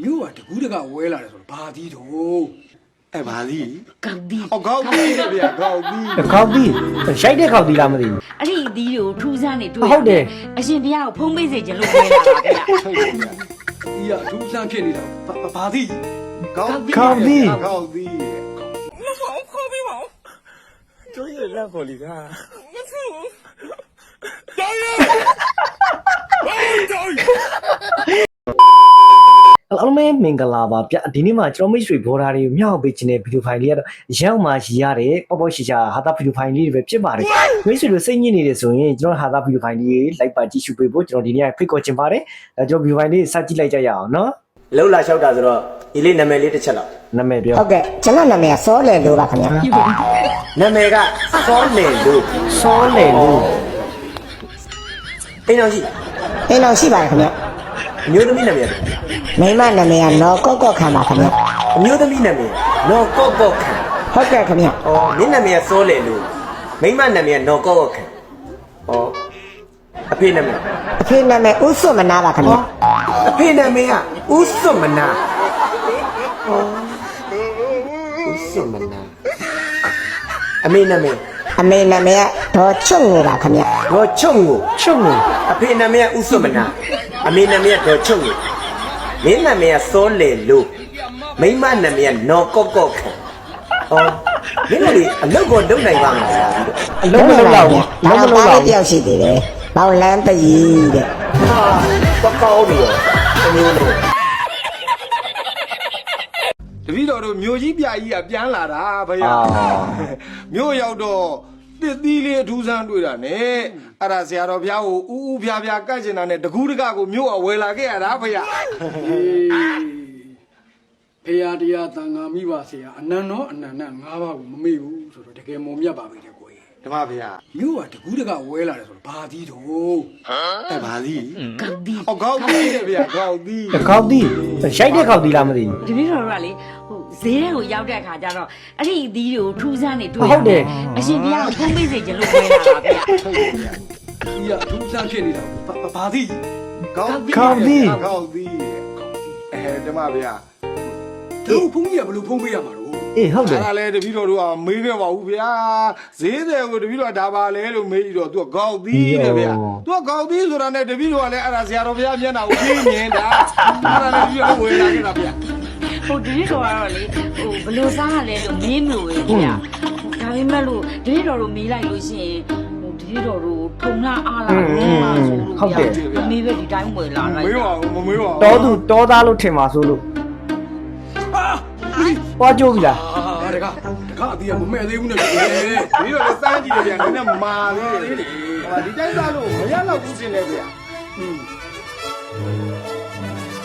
မြို့ကတကူးတကဝဲလာတယ်ဆိုတော့ဘာသီးတော့အဲ့ဘာသီးကောက်သီးဟောကောက်သီးလေဗျာကောက်သီးခေါက်သီးရိုက်တဲ့ခေါက်သီးလားမသိဘူးအဲ့ဒီအသီးတွေကိုထူးဆန်းနေတွေ့ဟုတ်တယ်အရှင်ဘုရားကိုဖုံးပေးစေခြင်းလို့ပြောလာပါဗျာဟုတ်တယ်ဗျာဒီကအထူးဆန်းဖြစ်နေတာဘာဘာဘာသီးကောက်ခေါက်သီးကောက်သီးကျွေးရလက်ပေါ်လီကအားလုံး ပဲမင်္ဂလာပါဗျဒီနေ့မှာကျွန်တော်မိတ်ဆွေဘော်ဒါတွေကိုမြောက်ပေးခြင်းတဲ့ဗီဒီယိုဖိုင်လေးကတော့ရောက်မှရရတဲ့ပေါ့ပေါ့ရှိချာဟာတာဗီဒီယိုဖိုင်လေးတွေပဲဖြစ်ပါတယ်မိတ်ဆွေတို့စိတ်ညစ်နေတယ်ဆိုရင်ကျွန်တော်ဟာတာဗီဒီယိုဖိုင်လေးတွေလိုက်ပါကြည့်ရှုပေးဖို့ကျွန်တော်ဒီနေ့ဖိတ်ခေါ်ချင်ပါတယ်ဒါကျွန်တော်ဗီဒီယိုဖိုင်လေးစကြည့်လိုက်ကြရအောင်နော်လှုပ်လာလျှောက်တာဆိုတော့ဒီလေးနာမည်လေးတစ်ချက်လောက်နာမည်ပြောဟုတ်ကဲ့ကျွန်တော်နာမည်ကစောလေလို့ပါခင်ဗျာနာမည်ကစောလေလို့စောလေလို့အိမ်အောင်ရှိအိမ်တော်ရှိပါတယ်ခင်ဗျာ အမျိုးသမီးနာမည်မိန်းမနာမည်ကနော်ကော့ကော့ခံပါခင်ဗျာအမျိုးသမီးနာမည်နော်ကော့ကော့ခံဟုတ်ကဲ့ခင်ဗျာ။အော်မင်းနာမည်ကစောလေလို့မိမနာမည်ကနော်ကော့ကော့ခံ။အော်အဖေနာမည်အဖေနာမည်ဦးစွတ်မနာပါခင်ဗျာအဖေနာမည်ကဦးစွတ်မနာ။အော်ဦးစွတ်မနာအမေနာမည်အမေနာမည်ကဒေါ်ချွတ်ငူပါခင်ဗျာဒေါ်ချုံကိုချုံကိုအဖေနာမည်ကဦးစွတ်မနာ အမေနာမည်ကဒေါ်ချုံကိုမင်းနာမည်ကစောလေလို့မိမနာမည်ကနော်ကော့ကော့ခံ။အော်မင်းတို့လေအလုပ်ကိုလုပ်နိုင်ပါမလား။အလုပ်မလုပ်တော့ဘူး။ဘာလို့ပါလဲတယောက်ရှိသေးတယ်ဘောင်လန်းတကြီးတဲ့ဟာကောက်ပြီးတော့အမျိုးလို့တပည့်တော်တို့မြို့ကြီးပြကြီးကပြန်လာတာဗျာမြို့ရောက်တော့ တစ်သီးလေးအထူးဆန်းတွေ့တာနဲ့အဲ့ဒါဆရာတော်ဘုရားကိုဥဥဖျားဖျားကတ်ကျင်တာနဲ့တကူးတကကိုမြို့အဝယ်လာခဲ့ရတာဗျာဖေယာတရားတန်ခါမိပါစေဟာအနန္တောအနန္တ၅ပါးကိုမမေ့ဘူးဆိုတော့တကယ်မုံမြတ်ပါပြီတဲ့ကိုကြီး ဓမ္မဗျာမြို့ကတကူးတကဝဲလာတယ်ဆိုတော့ဘာသီးတော့အဲ့ဘာသီးကောက်သီးဟောကောက်သီးလေဗျာကောက်သီးခေါက်သီးရိုက်တဲ့ခေါက်သီးလားမသိဘူးဒီနေ့တော့ကလေဟိုဈေးထဲကိုရောက်တဲ့အခါကျတော့အဲ့ဒီအသီးတွေကိုထူးဆန်းနေတွေ့ဟုတ်တယ်အရှင်ဘုရားကိုဖုံးပေးစေခြင်းလို့ပြောလာပါဗျာဟုတ်တယ်ဗျာဒီကအထူးဆန်းဖြစ်နေတာဘာဘာဘာသီးကောက်ခေါက်သီးကောက်သီးအဲဓမ္မဗျာတို့ဖုန်းကြီးကဘယ်လိုဖုန်းပေးရမှာတော့ အေးဟုတ်တယ်အဲ့ဒါလေတပည့်တော်တို့ကမေးခဲ့ပါဘူးဗျာဈေးတယ်ကိုတပည့်တော်ကဒါပါလဲလို့မေးပြီးတော့သူကကောက်သီးတယ်ဗျာသူကကောက်သီးဆိုတာနဲ့တပည့်တော်ကလည်းအဲ့ဒါဆရာတော်ဘုရားမျက်နှာကိုပြင်းမြင်တာအဲ့ဒါလည်းတပည့်တော်ဝယ်လာခဲ့တာဗျာဟိုဒီနေ့တော့ကတော့လေဟိုဘယ်လိုစားရလဲလို့မင်းမျိုးပဲဗျာဒါပေမဲ့လို့ဒီနေ့တော်တို့မေးလိုက်လို့ရှိရင်ဟိုဒီနေ့တော်တို့ထုံလာအားလာနေမှာဆိုလို့ဗျာမေးပဲဒီတိုင်းဝယ်လာလိုက်မေးပါဦးမမေးပါဘူးတောသူတောသားလို့ထင်ပါဆိုလို့ ပွားကြိုးပြီလားအာတကတကအသီးကမမဲ့သေးဘူးနဲ့ကိုကြီးဒီတော့လည်းစမ်းကြည့်တယ်ဗျာနည်းနည်းမာသေးတယ်ဟာဒီတိုင်းစားလို့မရတော့ဘူးတင်တယ်ဗျာ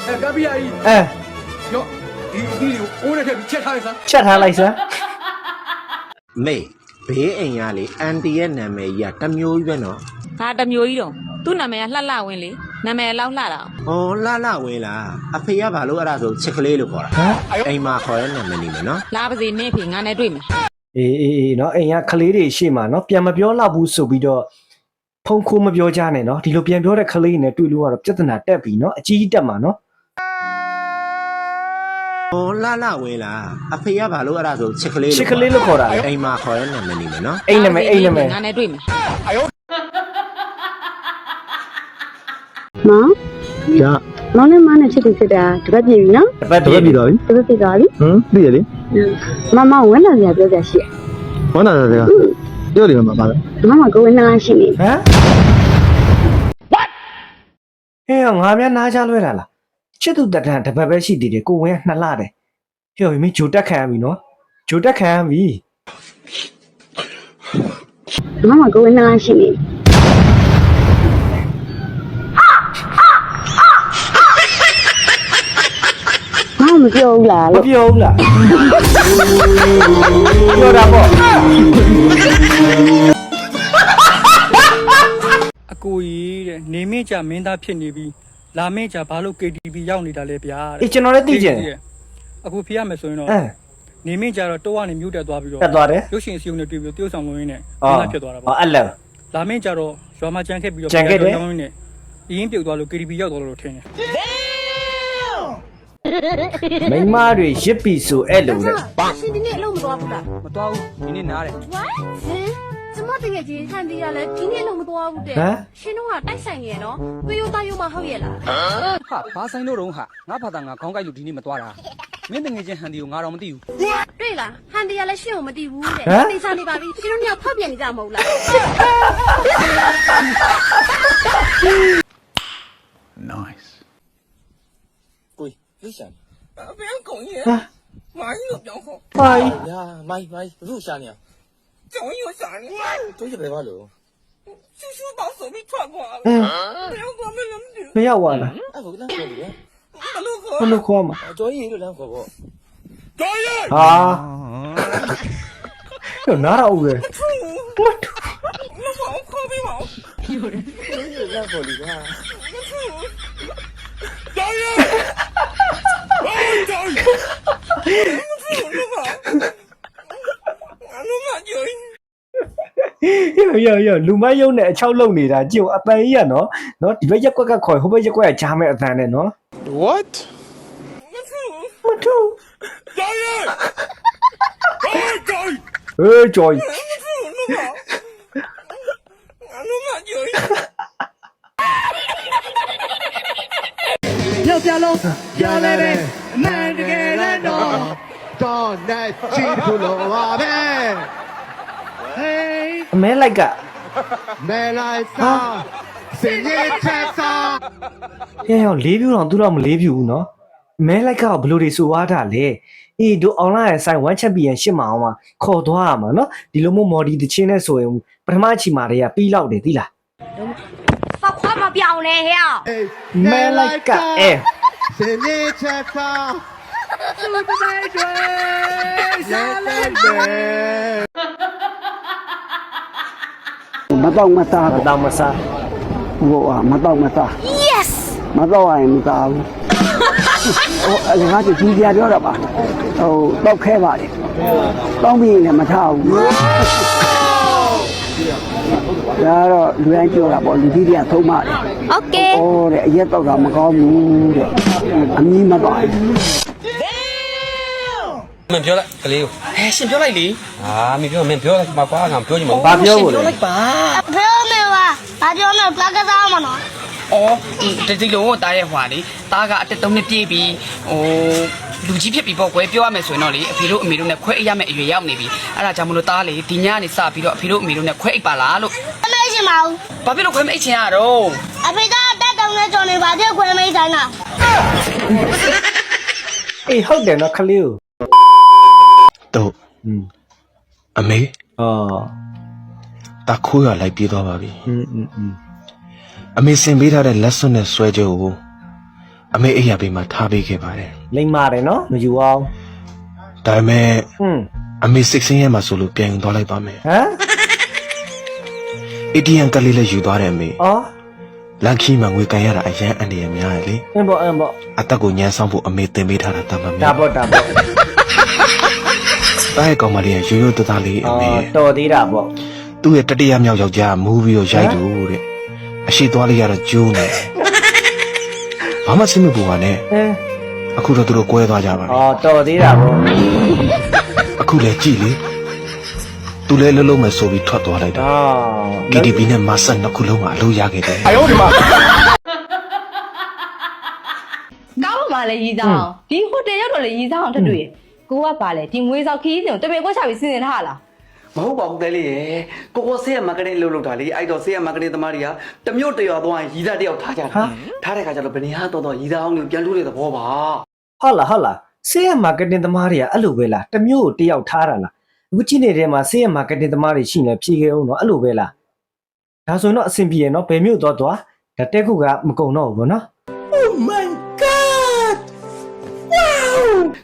အဲကပီယာကြီးအဲရောဒီအသီးတွေကိုအိုးနဲ့ထည့်ပြီးချက်ထားလိုက်စမ်းချက်ထားလိုက်စမ်းမေဘေးအိမ်ကလေအန်တီရဲ့နာမည်ကြီးကတစ်မျိုးကြီးပဲနော်ဟာတစ်မျိုးကြီးတော့သူ့နာမည်ကလှလှဝင်းလေ နာမည်လောက်လှတာ။ဟောလှလှဝင်းလား။အဖေကဘာလို့အဲ့ဒါဆိုချစ်ကလေးလို့ခေါ်တာ။ဟမ်အိမ်မှာခေါ်ရတဲ့နာမည်နေမယ်နော်လာပါစေနင့်ဖေငါနဲ့တွေ့မယ်အေးအေးအေးနော်အိမ်ကကလေးတွေရှေ့မှာနော်ပြန်မပြောတော့ဘူးဆိုပြီးတော့ဖုံခိုးမပြောကြနဲ့နော်ဒီလိုပြန်ပြောတဲ့ကလေးတွေနဲ့တွေ့လို့ကတော့ပြဿနာတက်ပြီနော်အကြီးကြီးတက်မှာနော်။ဟောလှလှဝင်းလား။အဖေကဘာလို့အဲ့ဒါဆိုချစ်ကလေးလို့ချစ်ကလေးလို့ခေါ်တာလေအိမ်မှာခေါ်ရတဲ့နာမည်နေမယ်နော်အိမ်နာမည်အိမ်နာမည် ငါနဲ့တွေ့မယ် မောင်ရမောင်နဲ့မနဲ့ချစ်သူဖြစ်တာတပတ်ပြည့်ပြီနော်တပတ်တပတ်ပြီတော့တပတ်ပြီတော့ပြီဟမ်သိရလေမမဝင်းလာကြပြောကြရှိဝင်းလာကြပြောတယ်မမပါလဲမမကဝင်းလာရှိနေဟမ် what ဟေးငါများနားချလွဲတာလားချစ်သူတတန်တပတ်ပဲရှိသေးတယ်ကိုဝင်းကနှစ်လတယ်ဟေးမင်းဂျိုတက်ခံရပြီနော်ဂျိုတက်ခံရပြီမမကဝင်းလာရှိနေ မောင်မပြောဘူးလားမလို့ပြောဘူးလားပြောတာပေါ့အကိုကြီးတဲ့နေမင်းကြမင်းသားဖြစ်နေပြီးလာမင်းကြဘာလို့ KTV ရောက်နေတာလဲဗျာတဲ့အေးကျွန်တော်လည်းသိကြတယ်အခုဖေရမယ်ဆိုရင်တော့အဲ နေမင်းကြတော့တော့ကနေမြုပ်တက်သွားပြီးတော့တက်သွားတယ် ရုပ်ရှင်အစည်းအဝေးနဲ့တွေ့ပြီးတော့တရုတ်ဆောင်လုံးရင်းနဲ့အော်မင်းသားဖြစ်သွားတာအော်ပေါ့အဲ့လောလာမင်းကြတော့ရွာမှာကြမ်းခဲ့ပြီးတော့ကြံခဲ့တယ်လုံးရင်းနဲ့အရင်ပြုတ်သွားလို့ KTV ရောက်သွားလို့ထင်တယ် မိန်းမတွေရစ်ပြီဆိုအဲ့လိုတဲ့ရှင်ဒီနေ့အလုပ်မသွားဘူးလားမတော်ဘူးဒီနေ့နားတယ်ဟမ်ကျမတကယ်ကြီးဟန်ဒီရလဲဒီနေ့အလုပ်မသွားဘူးတဲ့ဟမ် ရှင်တို့ကတိုက်ဆိုင်နေရနော်သွေးရိုးသားရိုးမဟုတ်ရဲ့လားဟာဘာဆိုင်လို့တော့ဟာငါဖာတာငါခေါင်းကိုက်လို့ဒီနေ့မသွားတာမင်းတငယ်ချင်းဟန်ဒီကိုငါတော့မသိဘူးတွေ့လားဟန်ဒီရလဲရှင်ကိုမတည်ဘူးတဲ့ဟမ် နေစားနေပါပြီရှင်တို့ညဖောက်ပြန်နေကြမဟုတ်လား ကိုလှရှာနေဘယ်ကောင်ကြီးမိုင်းလို့ပြောင်းခေါ်ဟိုင်းညာမိုင်းမိုင်းဘလို့ရှာနေရကျောင်းရောရှာနေတို့ရပဲပါလို့ရှူရှူပေါ手臂ထွက်သွားအင်းဘယ်ကောင်မလဲမသိမရောက်သွားလားအဲ့ဘုလမ်းခေါ်တယ်ဘလို့ခေါ်ဘယ်လိုခေါ်မှာကျော်ရင်လို့လမ်းခေါ်ပေါ့ကျော်ရဟာတော့နားတော့ဦးပဲမဖောက်ခေါ်ပြီးမောလမ်းခေါ်လीကွာကျော်ရဟိုကျော်ရအလုံး မကျော်ရရောရောလူမယုံနဲ့အချောက်လုံနေတာကြည့်ဦးအပန်ကြီးကနော်နော်ဒီဘက်ရက်ကွက်ကခေါ်ဟိုဘက်ရက်ကွက်ကကြားမဲ့အတန်နဲ့နော် what မထူကျော်ရဟိုကျော်ရဟေးကြော်အလုံးမကျော် ရပြောပြလုံးပြောလဲပဲအမှန်တကယ်လည်းတော့တော့နဲ့ချီဖို့လိုပါပဲ Hey အမဲလိုက်ကမဲလိုက်စားစင်ရဲ့ချက်စားဟဲ့ဟောလေးပြူတော့သူတော့မလေးပြူဘူးနော်အမဲလိုက်ကဘယ်လိုတွေဆိုသွားတာလဲအေးတို့အွန်လိုင်းရဲ့ဆိုင်1 champion ရှစ်မအောင်မှာခေါ်သွားရမှာနော်ဒီလိုမျိုးမော်ဒီတချင်းနဲ့ဆိုရင်ပထမချီမာတွေကပြီးလောက်တယ်သိလား ဖောက်ခွားမပြောင်းနဲ့ဟဲ့မဲလိုက်ကအဲစင်ရဲ့ချက်စားသူ့တဲ့တွေစားလိုက်တယ်မတော့မသားမတော်မစားဟိုอ่ะမတော့မသား yes မတော့ရင်မသားဘူးဟိုအလကားကြီးကြီးပြောတာပါဟိုတောက်ခဲပါလေတောင်းပြီးရင်လည်းမထားဘူး ဒါတော့လူတိုင်းပြောတာပေါ့လူကြီးတွေကသုံးပါတယ် โอเค ဩတဲ့အရက်တော့တာမကောင်းဘူးတဲ့အမီးမပါဘူး မင်းပြောလိုက်ကလေးကို ဟဲရှင်ပြောလိုက်လေ အာမင်းပြောမင်းပြောလိုက်မှာကွာငါပြောချင်မှာ ဘာပြောဖို့လဲ လိုက်ပါ ဖေးမေပါဘာပြောနေပလကစားမနော် အော်ဒီဒီလိုတားရဲ့ဟွာလေတားကအတက်သုံးနှစ်ပြည့်ပြီးဟိုလူကြီးဖြစ်ပြီပေါ့ကွယ်ပြောရမယ်ဆိုရင်တော့လေအဖေတို့အမေတို့နဲ့ခွဲအိပ်ရမယ်အရွယ်ရောက်နေပြီအဲ့ဒါကြောင့်မလို့တားလေဒီညနေစပြီးတော့အဖေတို့အမေတို့နဲ့ခွဲအိပ်ပါလားလို့ အမေရှင်ပါဦး ဘာဖြစ်လို့ခွဲမအိပ်ချင်ရတော့ အဖေကတက်တုံနဲ့ကြော်နေပါတဲ့ခွဲမေးတိုင်းတာ အေးဟုတ်တယ်နော်ခလေးကို တော့ อืม အမေ အော် တခိုးရလိုက်ပြေးသွားပါပြီ อืมอืมอืม အမေစင်ပေးထားတဲ့လက်စွပ်နဲ့ဆွဲကြကိုအမေအိယာဘေးမှာထားပေးခဲ့ပါတယ် လိမ့်မာတယ်နော်မယူအောင် ဒါပေမဲ့ อืม အမေစိတ်ဆင်းရဲမှာဆိုလို့ပြန်ယူသွားလိုက်ပါမယ် ဟမ် ATM ကလေးလည်းယူသွားတယ်အမေအော်လန်ခီမှာငွေကန်ရတာအရန်အန်တယ်များရလေအင်းပေါ့အင်းပေါ့အသက်ကိုညှမ်းဆောင်ဖို့အမေတင်ပေးထားတာတမန်ဒါများပေါ့ဒါပေါ့တားရဲ့ကောင်မလေးကရိုးရိုးသားသားလေးအအော်မေတော်သေးတာပေါ့သူ့ရဲ့တတိယမြောက်ယောက်ျားမူးပြီးတော့ရိုက်တူတဲ့အရှိသွားလေးကတော့ကျိုးနေတယ်ဘာမှစိတ်မပူပါနဲ့အင်းအခုတော့သူတို့ကွဲသွားကြပါပြီအော်တော်သေးတာပေါ့ အခုလည်းကြည်လေ သူလည်းလုံးလုံးမဲ့ဆိုပြီးထွက်သွားလိုက်တာအော် KTV နဲ့မဆက်နှစ်ခုလုံးကအလို့ရခဲ့တယ်အယောဒီမှာကောင်းပါလေရီးစားအောင်ဒီဟိုတယ်ရောက်တော့လေရီးစားအောင်ထတွေ့ကိုကပါလေဒီငွေဆောင်ခီးစဉ်ကိုတပည့်ကွက်ချပြီးစီစဉ်ထားလားမဟုတ်ပါဘူးတဲလေးရယ်ကိုကိုဆေးရမာကတင်လုပ်လို့တာလေအဲ့တော့ဆေးရမာကတင်သမားတွေကတမျိုးတရွာသွားရင်ရီးသားတယောက်ထားကြတာထားတဲ့ခါကျတော့ဘယ်နေဟာတော့တော့ရီးသားအောင်ကိုပြန်လို့တဲ့သဘောပါ ဟုတ်လားဟုတ်လားဆေးရမာကတင်သမားတွေကအဲ့လိုပဲလားတစ်မျိုးကိုတယောက်ထားတာလား အခုကြည့်နေတဲ့မှာဆေးရမာကတင်သမားတွေရှိနေဖြေခဲ့အောင်နော်အဲ့လိုပဲလားဒါဆိုရင်တော့အဆင်ပြေရနော်ဘယ်မျိုးတော့သွားဒါတက်ခုကမကုံတော့ဘူးဗောနော်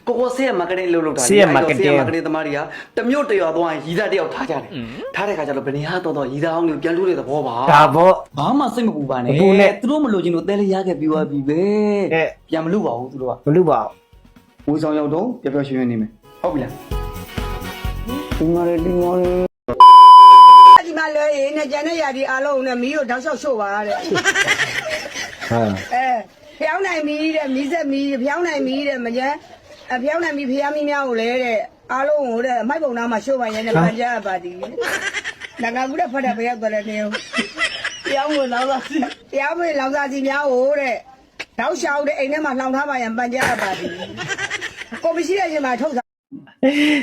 ကိုကိုဆေးရမာကတင်လုပ်လို့တာဆေးရမာကတင်ဆေးရမာကတင်သမားတွေကတမျိုးတရွာသွားရင်ရီးသားတယောက်ထားကြတယ်ထားတဲ့ခါကျတော့ဘယ်နေဟာတော့တော့ရီးသားအောင်ကိုပြန်လို့တဲ့သဘောပါဒါပေါ့ဘာမှစိတ်မပူပါနဲ့မပူနဲ့သူတို့မလို့ချင်းတို့တဲလေးရခဲ့ပြီးသွားပြီပဲတဲ့ပြန်မလို့ပါဘူးသူတို့ကမလုပ်ပါဘူးဝေဆောင်ရောက်တော့ပျော်ပျော်ရွှင်ရွှင်နေမယ်ဟုတ်ပြီလား ဒီမှာလေဒီမှာလေဒီမှာလဲရင်နဲ့ကျန်တဲ့ຢာဒီအားလုံးနဲ့မီးကိုတောက်လျှောက်ရှို့ပါတဲ့ဟာအဲဖျောင်းနိုင်ပြီတဲ့မိဆက်မီဖျောင်းနိုင်ပြီတဲ့မကျန်းအဖျောင်းနိုင်ပြီဖျားမီများကိုလည်းတဲ့အားလုံးကိုတဲ့အမိုက်ပုံနာမှာရှိုးပါရဲ့နဲ့ပန်ကြရပါသည်နဂါဘူးတဲ့ဖတ်တဲ့ဘယ်ရောက်တယ်နေတရားဝင်လောင်စာစီတရားဝင်လောင်စာစီများကိုတဲ့တောက်ရှောက်တဲ့အိမ်ထဲမှာလှောင်ထားပါရန်ပန်ကြရပါသည်ကိုမရှိတဲ့ချိန်မှာထုတ်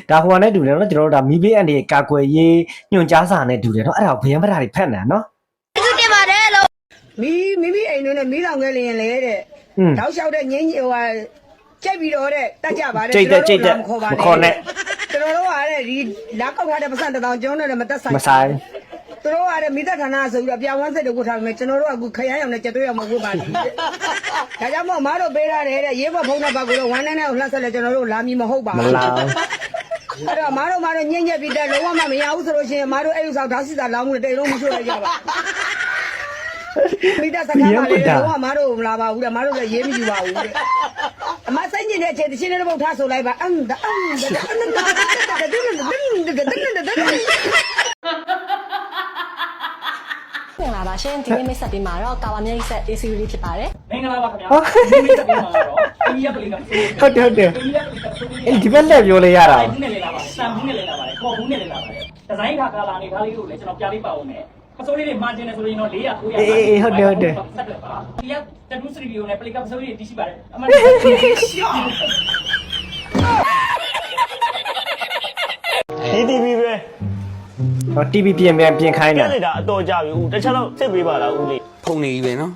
ဒါဟိုကနဲ့တူတယ်နော်ကျွန်တော်တို့ဒါမီးဘေးအန်ဒီကာကွယ်ရေးညွှန်ကြားစာနဲ့တူတယ်နော်အဲ့ဒါကိုဘယံပဓာတွေဖတ်နေတာနော်မီးမိမိအိမ်တွင်နဲ့မီးလောင်ခဲ့လျင်လေတဲ့อืมတောက်လျှောက်တဲ့ငင်းဟိုဟာကြိတ်ပြီးတော့တဲ့တက်ကြပါတဲ့ကြိတ်တဲ့ကြိတ်တဲ့မခေါ်ပါမခေါ်နဲ့ကျွန်တော်တို့ကတဲ့ဒီလာကောက်ထားတဲ့ပတ်စံတစ်တောင်ကျောင်းနဲ့မတက်ဆိုင်မဆိုင် သူတို့ကတဲ့မိသက်ဌာနဆိုပြီးတော့ပြောင်းဝန်းစစ်တွေကုထားမယ်ကျွန်တော်တို့ကအခုခရမ်းရောင်နဲ့ကြက်သွေးရောင်မဝတ်ပါဘူးတဲ့ဒါကြောင့်မို့အမားတို့ပေးထားတယ်တဲ့ရေးပေါ်ဖုန်းနဲ့ပတ်ကိုတော့ဝမ်းနဲ့နဲ့ကိုလှက်ဆက်လဲကျွန်တော်တို့လာမီမဟုတ်ပါမဘူးလားအဲ့တော့အမားတို့အမားတို့ညင်ညက်ပြီးတဲ့လုံးဝမမရဘူးဆိုလို့ရှိရင်အမားတို့အဲ့ဥစ္စာဓာတ်စီစာလောင်းမှုတိတ်လုံးမရှိလိုက်ကြပါမိသားစကားပါလေလုံးဝအမားတို့မလာပါဘူးတဲ့အမားတို့လည်းရေးမယူပါဘူးတဲ့အမဆိုင်ညင်တဲ့အချိန်တချင်းတဲ့ဘုတ်ထားဆိုလိုက်ပါအမ်ဒါအမ်ဒါအမ်ဒါဒါဒါဒါဒါဒါ မင်္ဂလာပါရှင်ဒီနေ့မိတ်ဆက်ပေးမှာတော့ကာဝါမြိတ်ဆက် AC လေးဖြစ်ပါတယ်ဟုတ်တယ်ဟုတ်တယ်အဲ့ဒီဘက်လက်ပြောလေရတာဘူးနဲ့လေလာပါစံဘူးနဲ့လေလာပါတယ်ခေါ်ဘူးနဲ့လေလာပါတယ်ဒီဇိုင်းခါကာလာနေဒါလေးကိုလည်းကျွန်တော်ပြပေးပါဦးမယ်ပစိုးလေးတွေမာဂျင်နဲ့ဆိုရင်တော့400 900အေးအေးဟုတ်တယ်ဟုတ်တယ်ဆက်တယ်ပါဒီကတတူးစရီဗီယိုနဲ့ပလီကပစိုးလေးတွေတီးရှိပါတယ်အမှန်ဒီ TV ပဲ ဟော TV ပြင်ပြန်ပြင်ခိုင်းပြတာက်လိုက်တာအတော်ကြပြီဦးတစ်ချက်တော့စစ်ပေးပါလားဦးလေးဖုန်နေပြီပဲနော်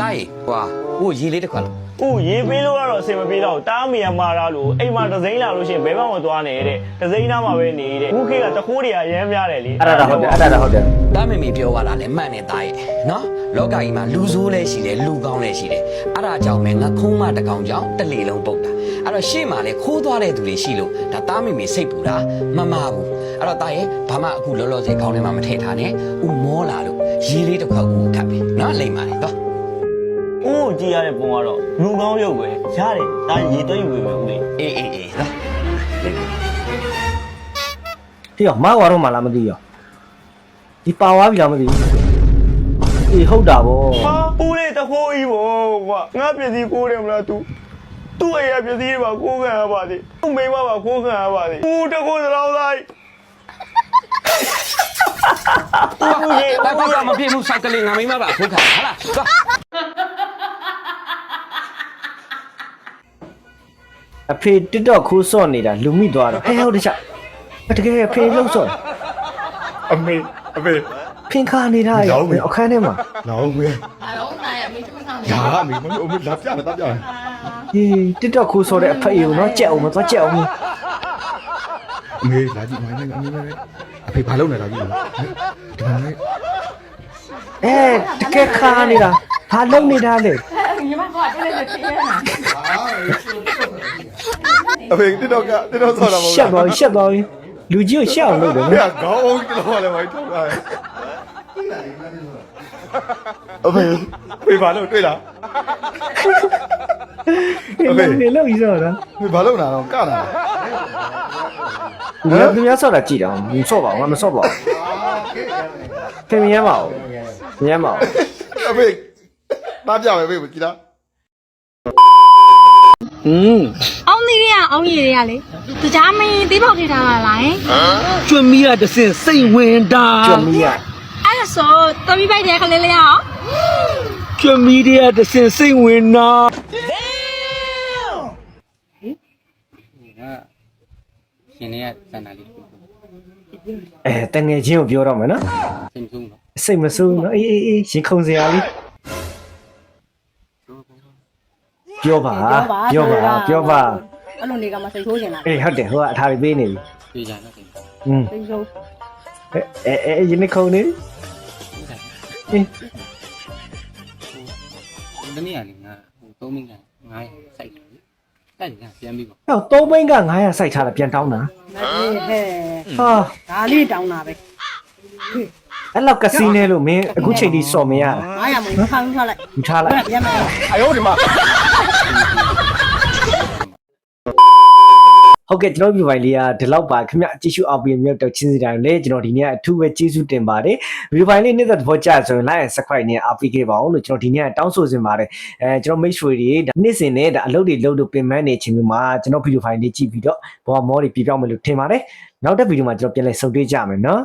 တားရေဟွာဟိုရေးလေးတစ်ခွက်လားဦးရေးပေးလို့ကတော့အဆင်မပြေတော့ဘူးတားမီယာမာရာလို့အိမ်မှာဒဇိန်းလာလို့ရှိရင်ဘဲဘက်မသွားနေတဲ့ဒဇိန်းသားမှာပဲနေတဲ့ခုခေတ်ကတခိုးတွေကရမ်းများတယ်လေအဲ့ဒါတော့ဟုတ်တယ်အဲ့ဒါတော့ဟုတ်တယ်တားမေမေပြောပါလားလေမှန်တယ်တားရေနော်လောကကြီးမှာလူဆိုးလည်းရှိတယ်လူကောင်းလည်းရှိတယ်အဲ့ဒါကြောင့်ပဲငါခုံးမတစ်ကောင်ကြောင့်တစ်လေလုံးပုတ်တာ အဲ့တော့ရှေ့မှာလေခိုးသွားတဲ့သူတွေရှိလို့ဒါတားမေမေစိတ်ပူတာမမဘူးအဲ့တော့တားရေဘာမှအခုလောလောဆယ်ခေါင်းထဲမှာမထည့်ထားနဲ့ဥမောလာလို့ရေးလေးတစ်ခွက်ဦးခတ်ပြီနော်လိမ့်ပါလေတော့ဦးကိုကြည့်ရတဲ့ပုံကတော့လူကောင်းရုပ်ပဲရတယ်ဒါရေးသွင်းယူပဲဦးလေးအေးအေးအေးနော်ဒီတော့မောက်သွားတော့မှလားမသိရောဒီပါဝါပြီလားမသိဘူးအေးဟုတ်တာဗောဟာဦးလေးတခိုးကြီးပေါ့ကွာငါပစ္စည်းကိုးတယ်မလား तू သူ့အိမ်ရပစ္စည်းတွေပါကိုးခံရပါသေးသူ့မိန်းမပါကိုးခံရပါသေးဦးတခိုးသလောက်သားကြီးဦးရေဘာဘာမဖြစ်ဘူးစိုက်ကလေးငါမိမပါခိုးခါဟာလားသွားအဖေ TikTok ခိုးစော့နေတာလူမိသွားတော့ဟဲဟုတ်တခြားအတကယ်အဖေလှုပ်စော့အမေအမေဖင်ခါနေတာရောအခန်းထဲမှာလောင်းဝဲရာအမေမလို့အမေလာပြမယ်တာပြမယ် ဟေး TikTok ခိုးစော့တဲ့အဖေကိုနော်ကြက်အောင်မသွားကြက်အောင်အမေလာကြည့်မိုင်းမိုင်းအမေပဲအဖေဘာလုပ်နေတာကြီးလဲဒီမှာလေအဲတကယ်ခါနေတာဘာလုံနေတာလဲအဖေတိတော့ကတိတော့ဆော်တာမဟုတ်ရှက်သွားပြီရှက်သွားပြီလူကြီးကိုရှက်အောင်လုပ်တယ်ဘယ်နော်ကောင်းအောင်တော့လည်းမိုင်းထောက်တာအဖေဖေဘာလို့တွေ့လား အမေနေလို့ပြီးတော့နော်ဖေဘာလို့နာတော့ကနာဘယ်သူများဆော့တာကြည့်တော့မဆော့ပါဘူးငါမဆော့ပါဘူးခင်ဗျားမအောင်ညမ်းမအောင်အဖေတာပြမယ်ဖေကြည့်လားအောင်သီးတွေကအောင်ရည်တွေကလေသူကြားမင်းသေးပေါက်ထိထားပါလားကျွတ်မီးရတစင်စိတ်ဝင်တာကျွတ်မီးရအဲ့ဒါဆိုတမီးပိုက်တဲ့ခလေးလေးရအောင်ကျွတ်မီးရတစင်စိတ်ဝင်တာ ရှင်နေရစန္ဒာလေးအဲတငယ်ချင်းကိုပြောတော့မယ်နော်စိတ်မဆုံးတော့စိတ်မဆိုးနော်အေးအေးအေးရင်ခုန်စရာလေးပြောပါပြောပါပြောပါအဲ့လိုနေကမှစိတ်ထိုးနေတာအေးဟုတ်တယ်ဟိုကအထားပေးနေပြီပြေးကြတော့တယ်อืมစိတ်ထိုးအဲအဲအဲရင်ခုန်နေအေးဒီနေ့ကလည်းငါဟို3မိနစ်ငါစိုက်တယ် အဲ့ဒါပြန်ပြီးပါဟောသုံးဘိန်းက900စိုက်ထားတာပြန်တောင်းတာဟဲ့ဟာဒါလေးတောင်းတာပဲအဲ့လောက်ကစီးနေလို့မင်းအခုချိန်ထိစော်မရတာ900မခံထားလိုက်ယူထားလိုက် ပြန်မယ်အယောဒီမှာ ဟုတ်ကဲ့ကျွန်တော်ဗီဒီယိုဖိုင်လေးကဒီလောက်ပါခင်ဗျကြည့်ရှုအားပေးမြတ်တော့ချင်းစီတိုင်းလေကျွန်တော်ဒီနေ့အထူးပဲကျေးဇူးတင်ပါတယ်ဗီဒီယိုဖိုင်လေးနေ့သက်သဘောကျဆိုရင် like and subscribe နဲ့အားပေးခဲ့ပါအောင်လို့ကျွန်တော်ဒီနေ့တောင်းဆိုစင်ပါတယ်အဲကျွန်တော်မိတ်ဆွေတွေဒါနေ့စဉ်နဲ့ဒါအလုပ်တွေလုပ်လို့ပြင်ပန်းနေခြင်းမျိုးမှာကျွန်တော်ဗီဒီယိုဖိုင်လေးကြည့်ပြီးတော့ဘောမောတွေပြပြောင်းမယ်လို့ထင်ပါတယ်နောက်တဲ့ဗီဒီယိုမှာကျွန်တော်ပြန်လည်ဆုံတွေ့ကြမယ်နော်